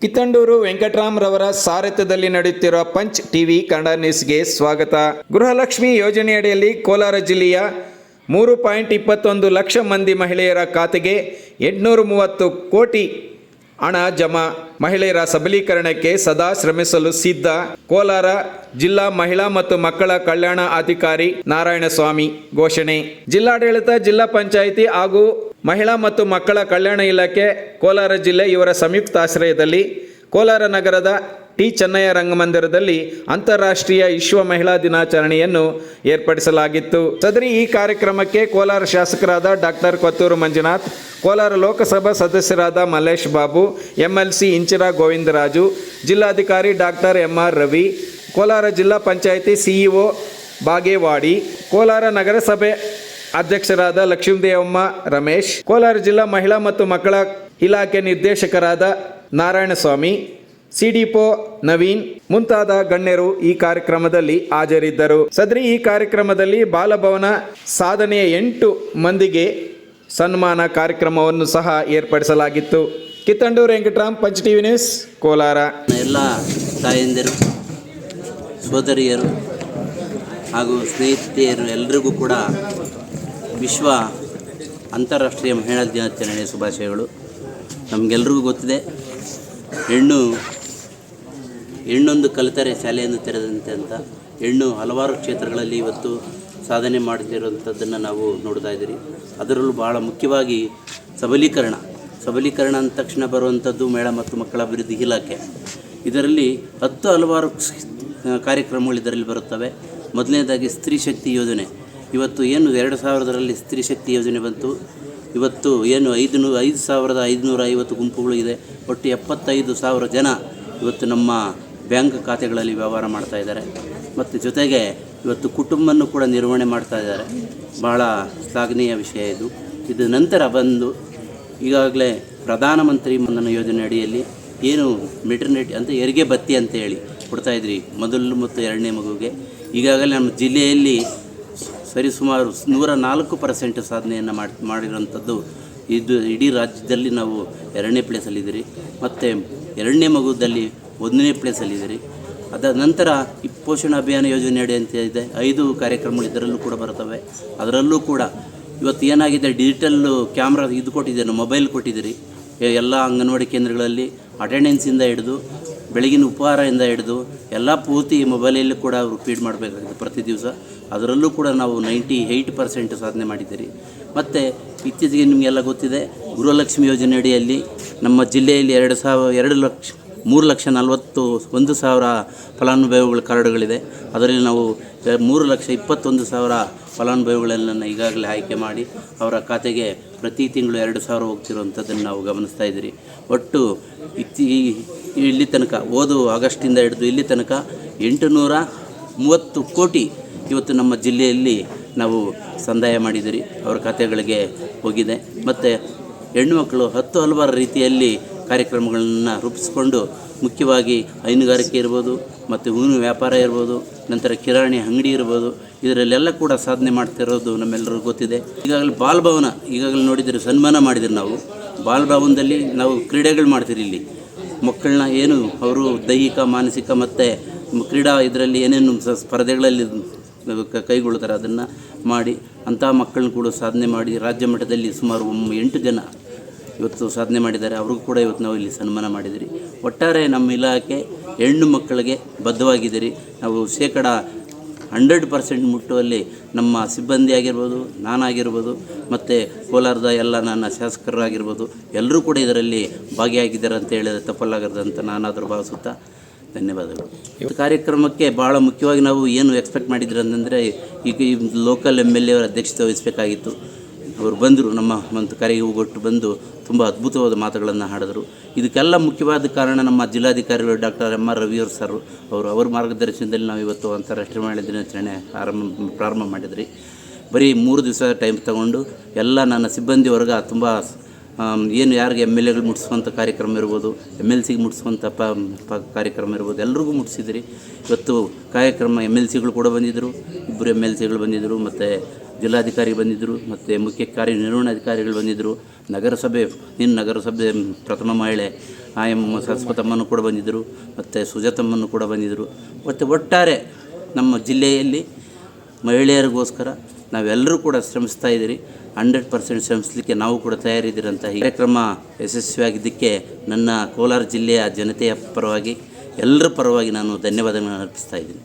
ಕಿತ್ತಂಡೂರು ವೆಂಕಟರಾಮ್ ರವರ ಸಾರಥ್ಯದಲ್ಲಿ ನಡೆಯುತ್ತಿರುವ punch TV Kannada ನ್ಯೂಸ್ಗೆ ಸ್ವಾಗತ. ಗೃಹಲಕ್ಷ್ಮಿ ಯೋಜನೆಯಡಿಯಲ್ಲಿ ಕೋಲಾರ ಜಿಲ್ಲೆಯ ಮೂರು ಪಾಯಿಂಟ್ ಇಪ್ಪತ್ತೊಂದು ಲಕ್ಷ ಮಂದಿ ಮಹಿಳೆಯರ ಖಾತೆಗೆ ಎಂಟುನೂರ ಮೂವತ್ತು ಕೋಟಿ ಹಣ ಜಮಾ. ಮಹಿಳೆಯರ ಸಬಲೀಕರಣಕ್ಕೆ ಸದಾ ಶ್ರಮಿಸಲು ಸಿದ್ಧ ಕೋಲಾರ ಜಿಲ್ಲಾ ಮಹಿಳಾ ಮತ್ತು ಮಕ್ಕಳ ಕಲ್ಯಾಣ ಅಧಿಕಾರಿ ನಾರಾಯಣಸ್ವಾಮಿ ಘೋಷಣೆ. ಜಿಲ್ಲಾಡಳಿತ, ಜಿಲ್ಲಾ ಪಂಚಾಯಿತಿ ಹಾಗೂ ಮಹಿಳಾ ಮತ್ತು ಮಕ್ಕಳ ಕಲ್ಯಾಣ ಇಲಾಖೆ ಕೋಲಾರ ಜಿಲ್ಲೆ ಇವರ ಸಂಯುಕ್ತ ಆಶ್ರಯದಲ್ಲಿ ಕೋಲಾರ ನಗರದ ಟಿ ಚೆನ್ನಯ್ಯ ರಂಗಮಂದಿರದಲ್ಲಿ ಅಂತಾರಾಷ್ಟ್ರೀಯ ವಿಶ್ವ ಮಹಿಳಾ ದಿನಾಚರಣೆಯನ್ನು ಏರ್ಪಡಿಸಲಾಗಿತ್ತು. ಸದರಿ ಈ ಕಾರ್ಯಕ್ರಮಕ್ಕೆ ಕೋಲಾರ ಶಾಸಕರಾದ ಡಾಕ್ಟರ್ ಕೊತ್ತೂರು ಮಂಜುನಾಥ್, ಕೋಲಾರ ಲೋಕಸಭಾ ಸದಸ್ಯರಾದ ಮಲ್ಲೇಶ್ ಬಾಬು, ಎಂಎಲ್ಸಿ ಇಂಚಿರಾ ಗೋವಿಂದರಾಜು, ಜಿಲ್ಲಾಧಿಕಾರಿ ಡಾಕ್ಟರ್ ಎಂಆರ್ ರವಿ, ಕೋಲಾರ ಜಿಲ್ಲಾ ಪಂಚಾಯಿತಿ ಸಿಇಒ ಬಾಗೇವಾಡಿ, ಕೋಲಾರ ನಗರಸಭೆ ಅಧ್ಯಕ್ಷರಾದ ಲಕ್ಷ್ಮೀದೇವಮ್ಮ ರಮೇಶ್, ಕೋಲಾರ ಜಿಲ್ಲಾ ಮಹಿಳಾ ಮತ್ತು ಮಕ್ಕಳ ಇಲಾಖೆ ನಿರ್ದೇಶಕರಾದ ನಾರಾಯಣಸ್ವಾಮಿ, ಸಿಡಿಪೋ ನವೀನ್ ಮುಂತಾದ ಗಣ್ಯರು ಈ ಕಾರ್ಯಕ್ರಮದಲ್ಲಿ ಹಾಜರಿದ್ದರು. ಸದ್ರಿ ಈ ಕಾರ್ಯಕ್ರಮದಲ್ಲಿ ಬಾಲಭವನ ಸಾಧನೆಯ ಎಂಟು ಮಂದಿಗೆ ಸನ್ಮಾನ ಕಾರ್ಯಕ್ರಮವನ್ನು ಸಹ ಏರ್ಪಡಿಸಲಾಗಿತ್ತು. Kithandur Venkataram, Punch TV news, Kolar. ಎಲ್ಲ ತಾಯಂದಿರು ಸೋದರಿಯರು ಹಾಗೂ ಸ್ನೇಹಿತೆಯರು ಎಲ್ರಿಗೂ ಕೂಡ ವಿಶ್ವ ಅಂತಾರಾಷ್ಟ್ರೀಯ ಮಹಿಳಾ ದಿನಾಚರಣೆಯ ಶುಭಾಶಯಗಳು. ನಮಗೆಲ್ರಿಗೂ ಗೊತ್ತಿದೆ, ಹೆಣ್ಣು ಹೆಣ್ಣೊಂದು ಕಲಿತರೆ ಶಾಲೆಯನ್ನು ತೆರೆದಂತೆ ಅಂತ. ಹೆಣ್ಣು ಹಲವಾರು ಕ್ಷೇತ್ರಗಳಲ್ಲಿ ಇವತ್ತು ಸಾಧನೆ ಮಾಡುತ್ತಿರುವಂಥದ್ದನ್ನು ನಾವು ನೋಡ್ತಾ ಇದ್ದೀರಿ. ಅದರಲ್ಲೂ ಬಹಳ ಮುಖ್ಯವಾಗಿ ಸಬಲೀಕರಣ. ಸಬಲೀಕರಣ ಅಂದ ತಕ್ಷಣ ಬರುವಂಥದ್ದು ಮೇಳ ಮತ್ತು ಮಕ್ಕಳ ಅಭಿವೃದ್ಧಿ ಇಲಾಖೆ. ಇದರಲ್ಲಿ ಹತ್ತು ಹಲವಾರು ಕಾರ್ಯಕ್ರಮಗಳು ಇದರಲ್ಲಿ ಬರುತ್ತವೆ. ಮೊದಲನೇದಾಗಿ ಸ್ತ್ರೀ ಶಕ್ತಿ ಯೋಜನೆ. ಇವತ್ತು ಏನು ಎರಡು ಸಾವಿರದರಲ್ಲಿ ಸ್ತ್ರೀ ಶಕ್ತಿ ಯೋಜನೆ ಬಂತು? ಇವತ್ತು ಏನು ಐದು ನೂ ಐದು ಸಾವಿರದ ಐದುನೂರ ಐವತ್ತು ಗುಂಪುಗಳು ಇದೆ. ಒಟ್ಟು ಎಪ್ಪತ್ತೈದು ಸಾವಿರ ಜನ ಇವತ್ತು ನಮ್ಮ ಬ್ಯಾಂಕ್ ಖಾತೆಗಳಲ್ಲಿ ವ್ಯವಹಾರ ಮಾಡ್ತಾ ಇದ್ದಾರೆ. ಮತ್ತು ಜೊತೆಗೆ ಇವತ್ತು ಕುಟುಂಬವನ್ನು ಕೂಡ ನಿರ್ವಹಣೆ ಮಾಡ್ತಾ ಇದ್ದಾರೆ. ಭಾಳ ಶ್ಲಾಘನೀಯ ವಿಷಯ ಇದು. ಇದು ನಂತರ ಬಂದು ಈಗಾಗಲೇ ಪ್ರಧಾನಮಂತ್ರಿ ಮನ್ನನ ಯೋಜನೆ ಅಡಿಯಲ್ಲಿ ಏನು ಮೆಟರ್ನಿಟಿ ಅಂತ ಹೆರಿಗೆ ಬತ್ತಿ ಅಂತ ಹೇಳಿ ಕೊಡ್ತಾಯಿದ್ರಿ ಮೊದಲು ಮತ್ತು ಎರಡನೇ ಮಗುವಿಗೆ. ಈಗಾಗಲೇ ನಮ್ಮ ಜಿಲ್ಲೆಯಲ್ಲಿ ಸರಿಸುಮಾರು ನೂರ ನಾಲ್ಕು ಪರ್ಸೆಂಟ್ ಸಾಧನೆಯನ್ನು ಮಾಡಿ ಮಾಡಿರೋಂಥದ್ದು ಇದು ಇಡೀ ರಾಜ್ಯದಲ್ಲಿ ನಾವು ಎರಡನೇ ಪ್ಲೇಸಲ್ಲಿದ್ದೀರಿ. ಮತ್ತು ಎರಡನೇ ಮಗುದಲ್ಲಿ ಒಂದನೇ ಪ್ಲೇಸಲ್ಲಿದ್ದೀರಿ. ಅದಾದ ನಂತರ ಈ ಪೋಷಣ ಅಭಿಯಾನ ಯೋಜನೆ ಅಂತ ಇದೆ. ಐದು ಕಾರ್ಯಕ್ರಮಗಳು ಇದರಲ್ಲೂ ಕೂಡ ಬರ್ತವೆ ಅದರಲ್ಲೂ ಕೂಡ ಇವತ್ತು ಏನಾಗಿದೆ ಡಿಜಿಟಲ್ಲು ಕ್ಯಾಮ್ರಾ ಇದು ಕೊಟ್ಟಿದ್ದೀರಿ ಮೊಬೈಲ್ ಕೊಟ್ಟಿದ್ದೀರಿ. ಎಲ್ಲ ಅಂಗನವಾಡಿ ಕೇಂದ್ರಗಳಲ್ಲಿ ಅಟೆಂಡೆನ್ಸಿಂದ ಹಿಡಿದು ಬೆಳಗಿನ ಉಪಹಾರದಿಂದ ಹಿಡಿದು ಎಲ್ಲ ಪೂರ್ತಿ ಮೊಬೈಲಲ್ಲಿ ಕೂಡ ಅವರು ಫೀಡ್ ಮಾಡಬೇಕಾಗಿದೆ ಪ್ರತಿ ದಿವಸ. ಅದರಲ್ಲೂ ಕೂಡ ನಾವು ನೈಂಟಿ ಏಯ್ಟ್ ಪರ್ಸೆಂಟ್ ಸಾಧನೆ ಮಾಡಿದ್ದೀರಿ. ಮತ್ತು ಇತ್ತೀಚೆಗೆ ನಿಮಗೆಲ್ಲ ಗೊತ್ತಿದೆ, ಗೃಹಲಕ್ಷ್ಮಿ ಯೋಜನೆ ಅಡಿಯಲ್ಲಿ ನಮ್ಮ ಜಿಲ್ಲೆಯಲ್ಲಿ ಎರಡು ಸಾವಿರ, ಎರಡು ಲಕ್ಷ ಮೂರು ಲಕ್ಷ ನಲವತ್ತು ಒಂದು ಸಾವಿರ ಫಲಾನುಭವಿಗಳ ಕಾರ್ಡುಗಳಿದೆ. ಅದರಲ್ಲಿ ನಾವು ಮೂರು ಲಕ್ಷ ಇಪ್ಪತ್ತೊಂದು ಸಾವಿರ ಫಲಾನುಭವಿಗಳನ್ನು ಈಗಾಗಲೇ ಆಯ್ಕೆ ಮಾಡಿ ಅವರ ಖಾತೆಗೆ ಪ್ರತಿ ತಿಂಗಳು ಎರಡು ಸಾವಿರ ಹೋಗ್ತಿರುವಂಥದ್ದನ್ನು ನಾವು ಗಮನಿಸ್ತಾ ಇದ್ದೀರಿ. ಒಟ್ಟು ಇತ್ತಿ ಇಲ್ಲಿ ತನಕ ಓದು ಆಗಸ್ಟಿಂದ ಹಿಡಿದು ಇಲ್ಲಿ ತನಕ ಎಂಟುನೂರ ಮೂವತ್ತು ಕೋಟಿ ಇವತ್ತು ನಮ್ಮ ಜಿಲ್ಲೆಯಲ್ಲಿ ನಾವು ಸಂದಾಯ ಮಾಡಿದಿರಿ ಅವರ ಖಾತೆಗಳಿಗೆ ಹೋಗಿದೆ. ಮತ್ತು ಹೆಣ್ಣುಮಕ್ಕಳು ಹತ್ತು ಹಲವಾರು ರೀತಿಯಲ್ಲಿ ಕಾರ್ಯಕ್ರಮಗಳನ್ನು ರೂಪಿಸಿಕೊಂಡು ಮುಖ್ಯವಾಗಿ ಹೈನುಗಾರಿಕೆ ಇರ್ಬೋದು ಮತ್ತು ಹೂವಿನ ವ್ಯಾಪಾರ ಇರ್ಬೋದು, ನಂತರ ಕಿರಾಣಿ ಅಂಗಡಿ ಇರ್ಬೋದು, ಇದರಲ್ಲೆಲ್ಲ ಕೂಡ ಸಾಧನೆ ಮಾಡ್ತಿರೋದು ನಮ್ಮೆಲ್ಲರಿಗೂ ಗೊತ್ತಿದೆ. ಈಗಾಗಲೇ ಬಾಲ್ಭವನ ಈಗಾಗಲೇ ನೋಡಿದರೆ ಸನ್ಮಾನ ಮಾಡಿದ್ರು ನಾವು. ಬಾಲ್ಭವನದಲ್ಲಿ ನಾವು ಕ್ರೀಡೆಗಳು ಮಾಡ್ತೀರಿ ಇಲ್ಲಿ. ಮಕ್ಕಳನ್ನ ಏನು ಅವರು ದೈಹಿಕ, ಮಾನಸಿಕ ಮತ್ತು ಕ್ರೀಡಾ ಇದರಲ್ಲಿ ಏನೇನು ಸ್ಪರ್ಧೆಗಳಲ್ಲಿ ಕೈಗೊಳ್ತಾರೆ ಅದನ್ನು ಮಾಡಿ ಅಂಥ ಮಕ್ಕಳನ್ನ ಕೂಡ ಸಾಧನೆ ಮಾಡಿ ರಾಜ್ಯ ಮಟ್ಟದಲ್ಲಿ ಸುಮಾರು ಎಂಟು ಜನ ಇವತ್ತು ಸಾಧನೆ ಮಾಡಿದ್ದಾರೆ, ಅವ್ರಿಗೂ ಕೂಡ ಇವತ್ತು ನಾವು ಇಲ್ಲಿ ಸನ್ಮಾನ ಮಾಡಿದಿರಿ. ಒಟ್ಟಾರೆ ನಮ್ಮ ಇಲಾಖೆ ಹೆಣ್ಣು ಮಕ್ಕಳಿಗೆ ಬದ್ಧವಾಗಿದ್ದೀರಿ. ನಾವು ಶೇಕಡ ಹಂಡ್ರೆಡ್ ಪರ್ಸೆಂಟ್ ಮುಟ್ಟುವಲ್ಲಿ ನಮ್ಮ ಸಿಬ್ಬಂದಿ ಆಗಿರ್ಬೋದು, ನಾನಾಗಿರ್ಬೋದು, ಮತ್ತು ಕೋಲಾರದ ಎಲ್ಲ ನನ್ನ ಶಾಸಕರಾಗಿರ್ಬೋದು, ಎಲ್ಲರೂ ಕೂಡ ಇದರಲ್ಲಿ ಭಾಗಿಯಾಗಿದ್ದಾರೆ ಅಂತ ಹೇಳಿದರೆ ತಪ್ಪಲ್ಲಾಗದು ಅಂತ ನಾನಾದರೂ ಭಾವಿಸುತ್ತಾ ಧನ್ಯವಾದಗಳು. ಈ ಕಾರ್ಯಕ್ರಮಕ್ಕೆ ಭಾಳ ಮುಖ್ಯವಾಗಿ ನಾವು ಏನು ಎಕ್ಸ್ಪೆಕ್ಟ್ ಮಾಡಿದ್ರು ಅಂತಂದರೆ ಈಗ ಈ ಲೋಕಲ್ ಎಂ ಎಲ್ ಎ ಅವರ ಅಧ್ಯಕ್ಷತೆ ವಹಿಸಬೇಕಾಗಿತ್ತು. ಅವರು ಬಂದರು, ನಮ್ಮ ಒಂದು ಕರೆಗೆ ಹೋಗೊಟ್ಟು ಬಂದು ತುಂಬ ಅದ್ಭುತವಾದ ಮಾತುಗಳನ್ನು ಹಾಡಿದರು. ಇದಕ್ಕೆಲ್ಲ ಮುಖ್ಯವಾದ ಕಾರಣ ನಮ್ಮ ಜಿಲ್ಲಾಧಿಕಾರಿಗಳು ಡಾಕ್ಟರ್ ಎಂ ಆರ್ ರವಿಯವರು ಸರ್. ಅವರು ಅವರ ಮಾರ್ಗದರ್ಶನದಲ್ಲಿ ನಾವು ಇವತ್ತು ಅಂತಾರಾಷ್ಟ್ರೀಯ ಮಹಿಳಾ ದಿನಾಚರಣೆ ಆರಂಭ, ಪ್ರಾರಂಭ ಮಾಡಿದ್ರಿ. ಬರೀ ಮೂರು ದಿವಸ ಟೈಮ್ ತಗೊಂಡು ಎಲ್ಲ ನನ್ನ ಸಿಬ್ಬಂದಿ ವರ್ಗ ತುಂಬ ಏನು ಯಾರಿಗೆ ಎಂ ಎಲ್ ಎಗಳು ಮುಟ್ಟಿಸುವಂಥ ಕಾರ್ಯಕ್ರಮ ಇರ್ಬೋದು ಎಂ ಎಲ್ ಸಿಗೆ ಮುಟ್ಟಿಸುವಂಥ ಪ ಪ, ಕಾರ್ಯಕ್ರಮ ಇರ್ಬೋದು, ಎಲ್ರಿಗೂ ಮುಟ್ಸಿದ್ರಿ. ಇವತ್ತು ಕಾರ್ಯಕ್ರಮ ಎಂ ಎಲ್ ಸಿಗಳು ಕೂಡ ಬಂದಿದ್ದರು ಇಬ್ಬರು ಎಂ ಎಲ್ ಸಿಗಳು ಬಂದಿದ್ದರು ಮತ್ತು ಜಿಲ್ಲಾಧಿಕಾರಿ ಬಂದಿದ್ದರು, ಮತ್ತು ಮುಖ್ಯ ಕಾರ್ಯನಿರ್ವಹಣಾಧಿಕಾರಿಗಳು ಬಂದಿದ್ದರು. ನಗರಸಭೆ, ನಿನ್ನ ನಗರಸಭೆ ಪ್ರಥಮ ಮಹಿಳೆ ಆ ಎಂ ಸರಸ್ವತಮ್ಮನು ಕೂಡ ಬಂದಿದ್ದರು, ಮತ್ತು ಸುಜಾತಮ್ಮನು ಕೂಡ ಬಂದಿದ್ದರು. ಮತ್ತು ಒಟ್ಟಾರೆ ನಮ್ಮ ಜಿಲ್ಲೆಯಲ್ಲಿ ಮಹಿಳೆಯರಿಗೋಸ್ಕರ ನಾವೆಲ್ಲರೂ ಕೂಡ ಶ್ರಮಿಸ್ತಾ ಇದ್ದೀರಿ. ಹಂಡ್ರೆಡ್ ಪರ್ಸೆಂಟ್ ಶ್ರಮಿಸಲಿಕ್ಕೆ ನಾವು ಕೂಡ ತಯಾರಿದ್ದೀರಂತ ಈ ಕಾರ್ಯಕ್ರಮ ಯಶಸ್ವಿಯಾಗಿದ್ದಕ್ಕೆ ನನ್ನ ಕೋಲಾರ ಜಿಲ್ಲೆಯ ಜನತೆಯ ಪರವಾಗಿ, ಎಲ್ಲರ ಪರವಾಗಿ ನಾನು ಧನ್ಯವಾದಗಳನ್ನು ಅರ್ಪಿಸ್ತಾ ಇದ್ದೀನಿ.